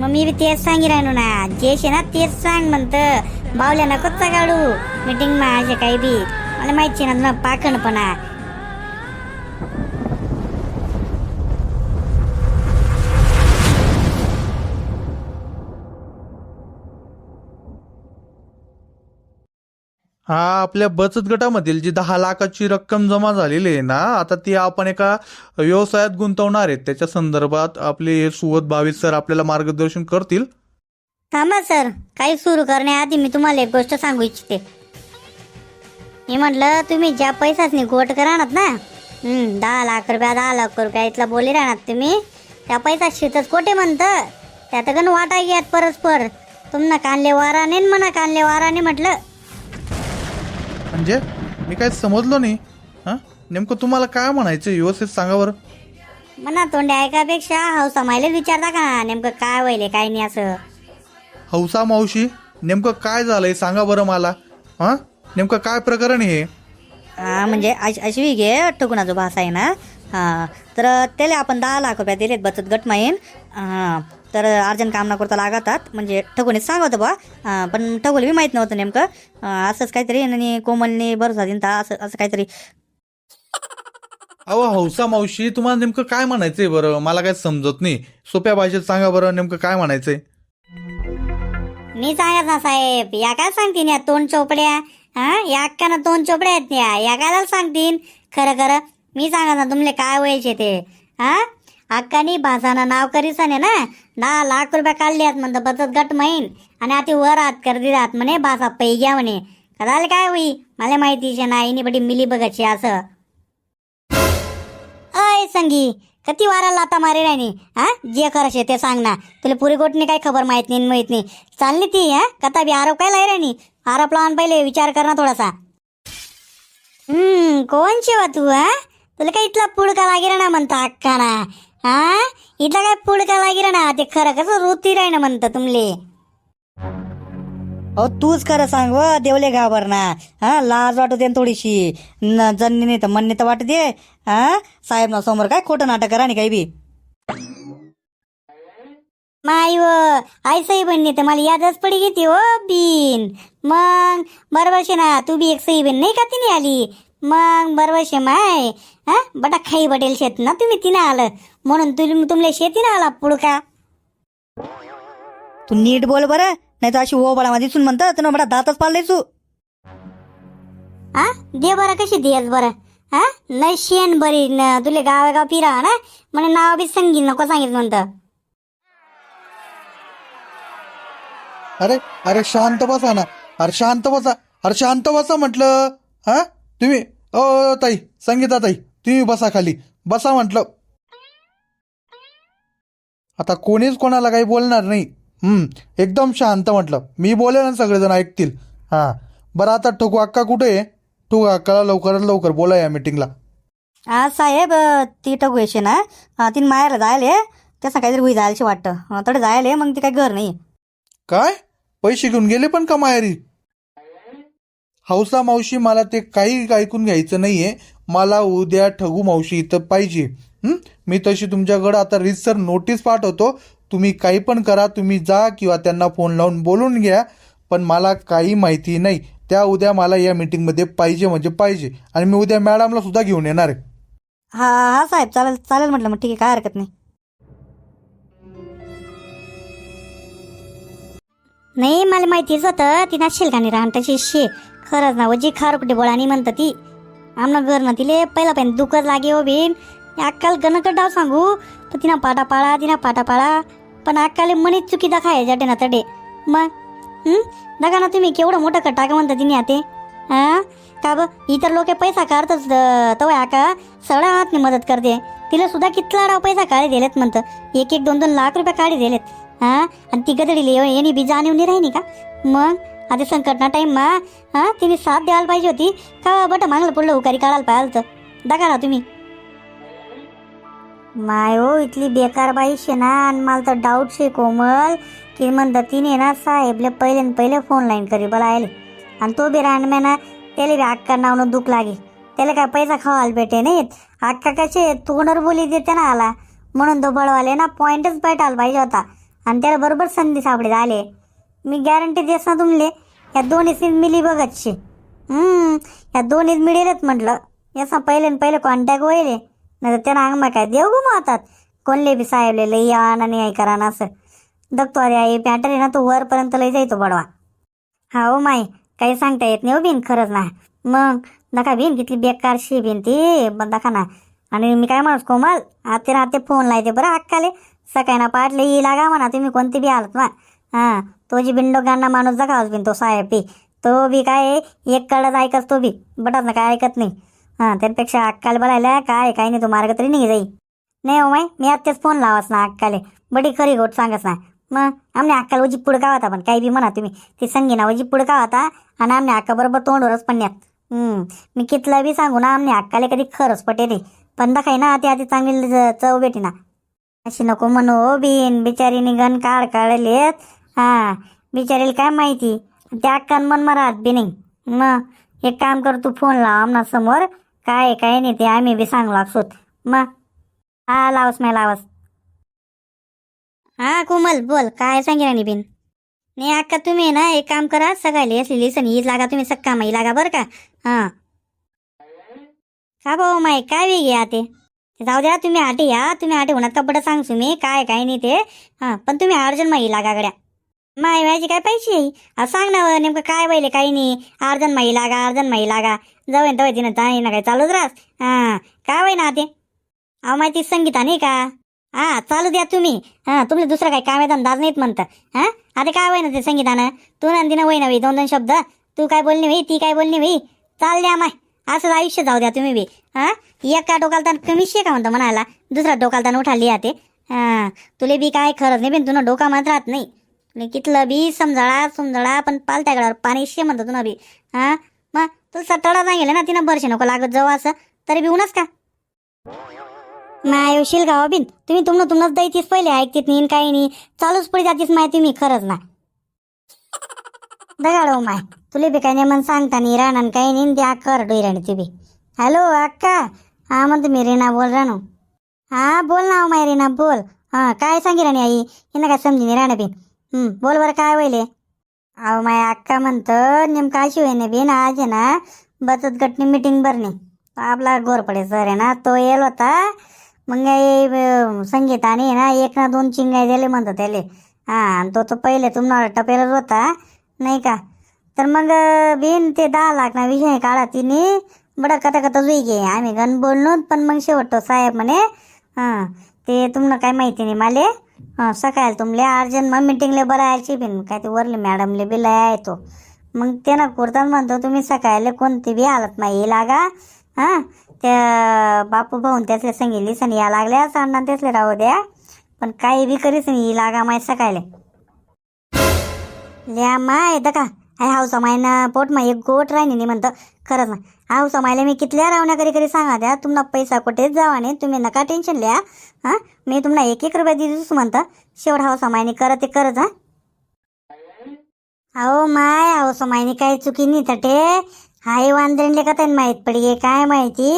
मग मी बी तेच सांगी राहिलो ना जे शे ना तेच सांग म्हणतं बावल्या नकोच काढू मीटिंग मा असे काही बी मला माहिती ना तुला पाखणपणा हा आपल्या बचत गटामधील जी दहा लाखाची रक्कम जमा झालेली आहे ना आता ती आपण एका व्यवसायात गुंतवणार आहेत. त्याच्या संदर्भात आपले हे सुवत भावित सर आपल्याला मार्गदर्शन करतील. थांबा सर काही सुरू करण्याआधी मी तुम्हाला एक गोष्ट सांगू इच्छिते. मी म्हटलं तुम्ही ज्या पैसाच गोट करणार ना दहा लाख रुपया दहा लाख रुपया इथला बोली राहणार तुम्ही त्या पैसा शेतच कोठे म्हणतं त्यात गण वाटा घ्यात परस्पर. तुमना कानले वाराने न म्हणा कानले वाराने म्हटलं म्हणजे मी काय समजलो नाही. हा? नेमकं तुम्हाला काय म्हणायचं व्यवस्थित सांगा बरं. म्हणा तोंडे ऐकापेक्षा हौसा मायलेच विचारता का? नेमकं काय व्हायले काय नाही असं. हौसा मावशी नेमकं काय झालंय सांगा बरं मला. हा? नेमकं काय प्रकरण आहे हे? हा म्हणजे अश अशी घे टकुनाचा भास आहे ना. हा तर त्याला आपण दहा लाख रुपये दिलेत बचत गट माहीन हा तर अर्जंट काम न करता लागतात. म्हणजे ठगुनीच सांगत बा पण ठगुला बी माहीत नव्हतं नेमकं. असंच काहीतरी आणि कोमलने भरोसा दिन असं असं काहीतरी. अहो हौसा मावशी तुम्हाला नेमकं काय म्हणायचंय बरं? मला काय समजत नाही. सोप्या भाषेत सांगा बरं नेमकं काय म्हणायचंय? मी सांगत ना साहेब. या काय सांगतीन या तोंड चोपड्या? हा या अक्कानं तोंड चोपड्या आहेत या. या काय सांगतीन? खरं खरं. मी सांगत ना तुमले काय व्हायचे ते? हा अक्कानी भासानं नाव करीसन ना? दहा लाख रुपये काढले आहेत म्हणतो बचत गट माहीन. आणि आता वर हात कर दिलात म्हणे भासा पै घ्या म्हणे. कदाल काय होई? मला माहिती ना इनी बडी मिली बघायची असं. अय संगी किती वारा लाता मारे नाही हा? जे खरं शे ते सांग ना. तुला पुरी गोटने काही खबर माहीत नाही माहीत नाही. चालली ती हा? कथा बी आरोप काय लाई राहिनी आरोप लावून पहिले विचार कर ना थोडासा. हम्म कोण शेवा तू हा? तुला काय इथला पुडका लागेल ना म्हणता अक्का ना हा? इथला काय पुडका लागिरा ना ते खरं कसं रोती राही ना म्हणतं तुमले. अहो तूच खरं सांग व देवले घाबर ना. हा लाज वाटू दे न थोडीशी. न जन्नी नाही तर म्हणणे तर वाटू दे हा? साहेब ना समोर काय खोटं नाटक करा आणि काही बी. माय व आई सई बहिणी तर मला यादच पडी घेते हो बीन. मग बरोबर शे ना तू बी एक सई बहीण नाही का तिने आली? मग बरोबर शे माय. हा? बटा खाई बटेल शेत ना तुम्ही तिने आलं. म्हणून तुम तुमले शेतीनं आला पुडका. तू नीट बोल बरं. नाही तर अशी हो बळा दिसून म्हणतं तर बडा दातच पाडलाय तू. हा दे बरं कशी देस बरं. हा? नाही शेण बरी न तुले गावागाव फिरा ना? म्हणे नाव बी संगीत नको सांगितलं म्हणतं. अरे अरे शांत बसा ना. अरे शांत बसा. अरे शांत बसा म्हटलं. हा? तुम्ही ओ ताई संगीता ताई तुम्ही बसा खाली. बसा म्हटलं. आता कोणीच कोणाला काही बोलणार नाही. हम्म एकदम शांत म्हटलं. मी बोले ना सगळेजण ऐकतील. हां. बरं आता ठोकू अक्का कुठे आहे? ठोकू अक्काला लवकरात लवकर बोला या मिटिंगला हा साहेब ती टगू येशे ना हा तीन मायाला जायले. त्याचं काहीतरी होई जायला वाटतं. तडे जायले मग ती काही घर नाही. काय? पैसे घेऊन गेले पण का माहेरी? हौसा मावशी मला ते काही ऐकून घ्यायचं नाहीये. मला उद्या ठगू मावशी इथं पाहिजे. मी तशी तुमच्याकडं आता रितसर नोटीस पाठवतो. तुम्ही काही पण करा तुम्ही जा किंवा त्यांना फोन लावून बोलून घ्या. पण मला काही माहिती नाही. त्या उद्या मला या मीटिंगमध्ये पाहिजे म्हणजे पाहिजे. आणि मी उद्या मॅडमला सुद्धा घेऊन येणार आहे. हा हा साहेब चालेल चालेल म्हटलं. मग ठीक आहे काय हरकत नाही. नाही मला माहितीच होतं ती नाशील का नाही राहण तशी शे खरंच ना जी खार कुठे बोळानी म्हणतं ती. आमनं घर ना तिले पहिला पण दुखत लागे हो बीन अक्काल गणकट डाव सांगू. तर तिना पाटा पाळा तिना पाटा पाळा. पण अक्काले मनीच चुकी दाखाय जटे ना तडे मग? हं? ना तुम्ही केवढं मोठं कटा का म्हणता तिने आते. हा? का ब? इतर लोक पैसा काढतच तवय आका. सगळ्या हातने मदत करते. तिला सुद्धा कितला डाव पैसा काढी दिलेत म्हणतं. एक एक दोन दोन लाख रुपये काढी दिलेत. हा? आणि ती गदडीली येणी बीजा आणून नाही राहिनी का? मग? आता संकटना टाईम मा हा? तिने साथ द्यायला पाहिजे होती. का बट मागलं पुढलं उकारी काढायला पाहिलं तर दाखा ना तुम्ही. माय हो इथली बेकार बाई शे ना आणि मला तर डाऊट शे कोमल. की म्हणतात तिने ना साहेबले पहिले पहिले फोन लाईन करी बोलायले. आणि तो बी रानम्या ना त्याला बी अक्का नावनं दुःख लागे. त्याला काय पैसा खावायला भेटे नाहीत. अक्का कसे तोंडर बोली देते ना आला. म्हणून तो बळवाले ना पॉइंटच भेटायला पाहिजे होता. आणि त्याला बरोबर संधी सापडे झाले मी गॅरंटी देस ना तुमले या दोन्ही मिली बघतशी हम्म या दोन्हीच मिळेलच म्हटलं. याचा पहिले न पहिले कॉन्टॅक्ट होईल नाही तर अंग अंगमा काय देव गुमावतात कोणले बी साहेबले लई या आणि आई करा ना असं. दगतो अरे आई पॅटर आहे ना तो वरपर्यंत लई जायतो बडवा. हा हो माय काही सांगता येत नाही हो बिन खरंच ना. मग नका बिन किती बेकारशी बिन ती. पण नका ना. आणि मी काय म्हणत कोमल आते राहते फोन लायते बरं अक्काले. सकाळी ना पाटले ये लागा म्हणा तुम्ही कोणती बी आलात ना हां तो जी बिंडो गाणं माणूस जगावच बिन तो साहेब बी. तो बी काय एक कडच ऐकत तो बी. बटात ना काय ऐकत नाही. हां त्यापेक्षा अक्काले बोलायला काय काय नाही तो मार्ग तरी नाही जाई. नाही हो माय मी आत्ताच फोन लावास ना अक्काले. बडी खरी गोट सांगस ना. मग आमने अक्काला उजी पुडका होता पण काही बी म्हणा तुम्ही. ती संगीना उजी पुडका होता आणि आमने अक्का बरोबर तोंडवरच पडण्यात. हम्म, मी कितलं बी सांगू ना आमने अक्काले कधी खरंच पटेल. पण दाखाय ना ती आधी चांगली चव भेटी ना अशी नको म्हणू बीन बिन बिचारीने गण काढ काढलेत. हा बिचारीला काय माहिती? त्या अक्कान मरात बी नाही. मग एक काम कर तू फोन लाव आमना समोर. काय आहे, काय नाही ते आम्ही बी सांगू लागसोत. मग हा लावस नाही लावस. हा कोमल बोल काय सांगितलं नाही बिन? नाही अक्का तुम्ही ना एक काम करा सगळ्याला असली लिसन ही लागा तुम्ही सक्का माई लागा बरं का? हां. का भाऊ माई काय वेगळी आहे ते जाऊ द्या तुम्ही आटे या तुम्ही आटे होणार कपडं सांग मी काय काय नाही ते. हां पण तुम्ही अर्जंट माई लागा गड्या. माय व्हायची काय पैसे? सांग ना नेमकं काय वहिले काही नाही. अर्जन माही लागा अर्जन माही लागा. जाऊ तर तिनं ताई ना काय चालूच राहस. हां काय वय ना ते? अहो माहिती संगीता नाही का? हा चालू द्या तुम्ही. हा तुमचं दुसरं काही येतात दाज नाहीत म्हणतं. हा आता काय होईना ते संगीतानं? तू ना तिनं होईना ना दोन दोन शब्द. तू काय बोलली भाई ती काय बोलणी भाई चाल द्या माय असंच आयुष्य जाऊ द्या तुम्ही बी. हा एका डोकालतान कमी शे का म्हणतो म्हणाला दुसरा डोकालतान उठाली या ते. हा तुले बी काय खरंच नाही पण तुला डोका मात राहत नाही. तुला कितलं बी समजाळा समजाळा पण पालत्या गळ्यावर पाणी शे म्हणतो तुला बी. हा? मग तू सटळा सांगेल ना तिनं बरशे नको लागत जाऊ असं. तरी बी उनच का? माय येशील का हो बिन? तुम्ही तुमनं तुमनंच द्यायचीच पहिले ऐकतीत नाही काही नाही चालूच पुढे जातीस माहिती तुम्ही खरंच ना. दगाडो माय तुले बी काही नाही मन सांगता नाही राहणार काही नाही द्या कर डोईराणी तुम्ही हॅलो अक्का. हा म्हणतो मी रेना बोल राणू हा बोल ना हो माय रेना बोल. हा काय सांगी राणी आई? हिना काय समजी नाही बिन? बोल बरं काय वहिले अहो माय अक्का म्हणतं नेमकं अशी होईने बिन आज आहे ना बचत गटनी मिटिंग भरणे. आपला गोरपडे सर आहे ना तो येल होता. मग संगीताने ना एक ना दोन चिंगाय दिले म्हणतो त्याले. हां आणि तो तो पहिले तुम्हाला टपेलच होता नाही का? तर मग बिन ते दहा लाख ना विषय काढा तिने. बडा कथा कथा जुई गे. आम्ही गण बोललो पण मग शेवटतो साहेब म्हणे हां ते तुम्हाला काय माहिती नाही माले. हां तुमले अर्जंट मग मिटिंगले बरायची बिन. काय ते वरले मॅडमले बी लय येतो मग ते ना कुर्ता म्हणतो तुम्ही सकाळले कोणती बी आलात नाही लागा. हां त्या बापू भाऊन त्यातले सांगितली सण या लागल्या सांगणार त्यातले राहू द्या. पण काही बी करीस नाही लागा माय सकाळले. ल्या माय दका. का अरे हाऊसा मायना पोट एक गोट राहिनी नाही म्हणतं. खरंच ना. हाव समायला मी कितल्या रावण्या करी करी सांगा द्या. तुम्हाला पैसा कुठेच जावा नाही. तुम्ही नका टेन्शन लिहा. हां? मी तुम्हाला एक एक रुपया दिसूस म्हणतं. शेवट हाव समायनी करत ते करत हा अहो माय अहो समायनी काय चुकी नाही तटे हाय वांद्रेनले का त्यांना माहीत पडी काय माहिती?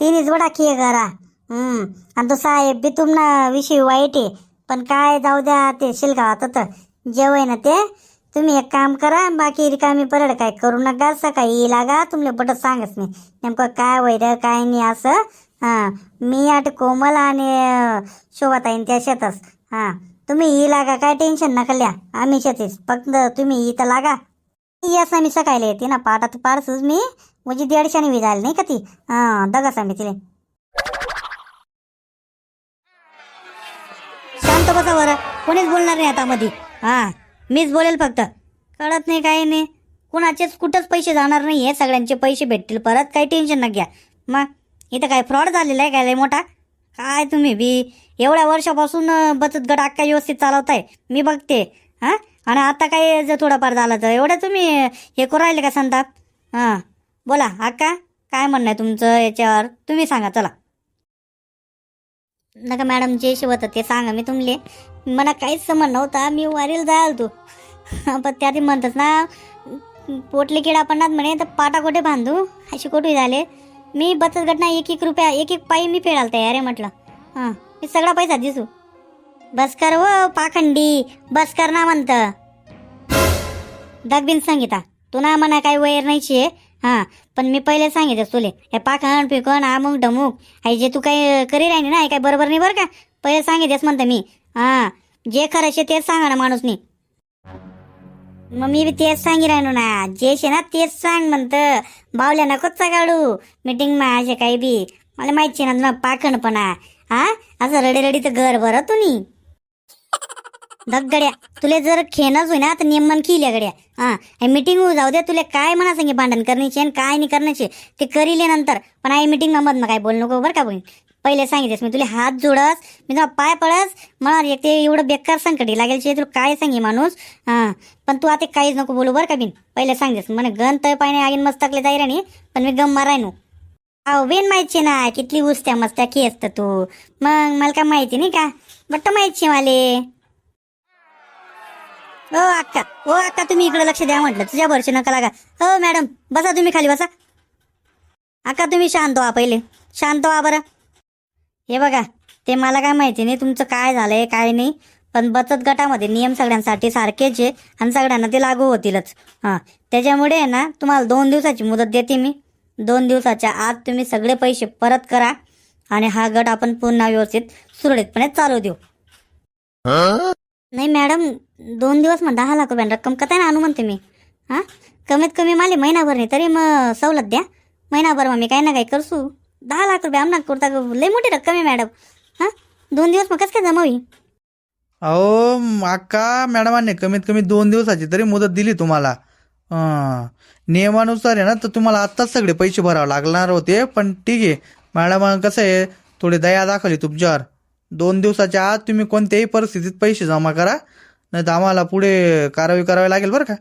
तिनेच बडा खिये करा हम्म. आणि तो साहेब बी तुम्हाला विषयी वाईट आहे. पण काय जाऊ द्या ते शिलगावात तर. जेवय ना ते. तुम्ही एक काम करा बाकी रिकामी परड काय करू नका. सकाळी लागा तुमले बट सांगच मी नेमकं काय वैर काय नाही असं. हां मी आठ कोमल आणि शोभाताईन त्या शेतच हां तुम्ही ही लागा काय टेन्शन नका लिहा. आम्ही शेतीस फक्त तुम्ही इथं लागा. यस मी सकाळी येते ना पाटात पारसूच मी. म्हणजे दीडशाने बी झाली नाही का ती? हां दगास आम्ही तिले. शांत बसा बरं. कोणीच बोलणार नाही आता मध्ये हां. मीच बोलेल फक्त. कळत नाही काही नाही. कुणाचेच कुठंच पैसे जाणार नाही आहे सगळ्यांचे पैसे भेटतील परत. काही टेन्शन न घ्या. मग इथं काय फ्रॉड झालेला आहे काय लय मोठा? काय तुम्ही बी? एवढ्या वर्षापासून बचत गट अख्खा व्यवस्थित चालवताय. मी बघते. हां? आणि आता काय जर थोडंफार झालं तर? एवढं तुम्ही हे करू राहिले का संताप? हां. बोला अक्का काय म्हणणं आहे तुमचं याच्यावर? तुम्ही सांगा चला. नका मॅडम जे शिवत ते सांगा मी तुमले मला काहीच समज नव्हता. मी वारीला जायला तू पण त्यात म्हणतात ना पोटले किडा पडणार म्हणे तर पाटा कोठे बांधू? अशी कोठे झाले? मी बचत गटना एक एक रुपया एक एक पायी मी फेडायला तयार आहे म्हटलं. हां मी सगळा पैसा दिसू. बस कर व पाखंडी. बस कर ना म्हणत. दगबीन संगीता तू ना म्हणा काही वैर नाहीची आहे? हां पण मी पहिले सांगितलं तुले. हे पाखण पिकण आमुक डमुक. हे जे तू काही करी राहिली ना हे काही बरोबर नाही बरं का? पहिले सांगितलेच म्हणतो मी. हा जे खरं असे तेच सांगा ना माणूसनी. मग मी बी तेच सांगी राहिलो ना. जे शे ना तेच सांग म्हणतं. बावल्या नकोच काढू मीटिंग मा असे काही बी. मला माहिती ना तुला पाखणपणा हा? असं रडी रडी तर घर भर तुम्ही. धगगड्या तुले जर खेळणंच होई ना तर नेमन खिल्या गड्या. हा मिटिंग मीटिंग होऊ जाऊ दे. तुले काय म्हणा सांगे भांडण करण्याचे आणि काय नाही करण्याचे ते करीले नंतर. पण आई मीटिंग मग काय बोल नको बरं का बहीण? पहिले सांगितलेस मी तुला हात जोडस मी तुला पाय पडस मला एक ते एवढं बेकार संकटी लागेल शे तुला काय सांगे माणूस? हा. पण तू आता काहीच नको बोलू बरं का बिन. पहिले सांगतेस म्हणे गण तय पायने आगीन मस्तकले जाई राणी पण मी गम मारायनो. अहो बेन माहिती ना कितली उस्त्या मस्त्या की असतं तू. मग मला काय माहिती नाही का? बट्ट माहिती माले ओ अक्का. ओ अक्का तुम्ही इकडे लक्ष द्या म्हटलं. तुझ्या भरशी नका लागा. हो मॅडम बसा तुम्ही खाली बसा. अक्का तुम्ही शांत व्हा पहिले. शांत व्हा बरं. हे बघा ते मला काय माहिती नाही तुमचं काय झालंय काय नाही. पण बचत गटामध्ये नियम सगळ्यांसाठी सारखेच आहे आणि सगळ्यांना ते लागू होतीलच. हां त्याच्यामुळे आहे ना तुम्हाला दोन दिवसाची मुदत देते मी. दोन दिवसाच्या आत तुम्ही सगळे पैसे परत करा आणि हा गट आपण पुन्हा व्यवस्थित सुरळीतपणे चालू देऊ. नाही मॅडम दोन दिवस मग दहा लाख रुपयांना रक्कम कथा ना आणू म्हणते मी. हां कमीत कमी माले महिनाभर नाही तरी मग सवलत द्या. महिनाभर मग मी काही ना काही करसू. दहा लाख रुपये आमना करता लय मोठी रक्कम आहे मॅडम. हां? दोन दिवस मग कसं काय जमावी? अहो अक्का मॅडमांनी कमीत कमी दोन दिवसाची तरी मुदत दिली तुम्हाला. नियमानुसार आहे ना तर तुम्हाला आत्ताच सगळे पैसे भरावे लागणार होते. पण ठीक आहे. मॅडम कसं आहे? थोडी दया दाखवली तुमच्यावर. दोन दिवसाच्या आत तुम्ही कोणत्याही परिस्थितीत पैसे जमा करा. नाही तर आम्हाला पुढे कारवाई करावी लागेल बरं का?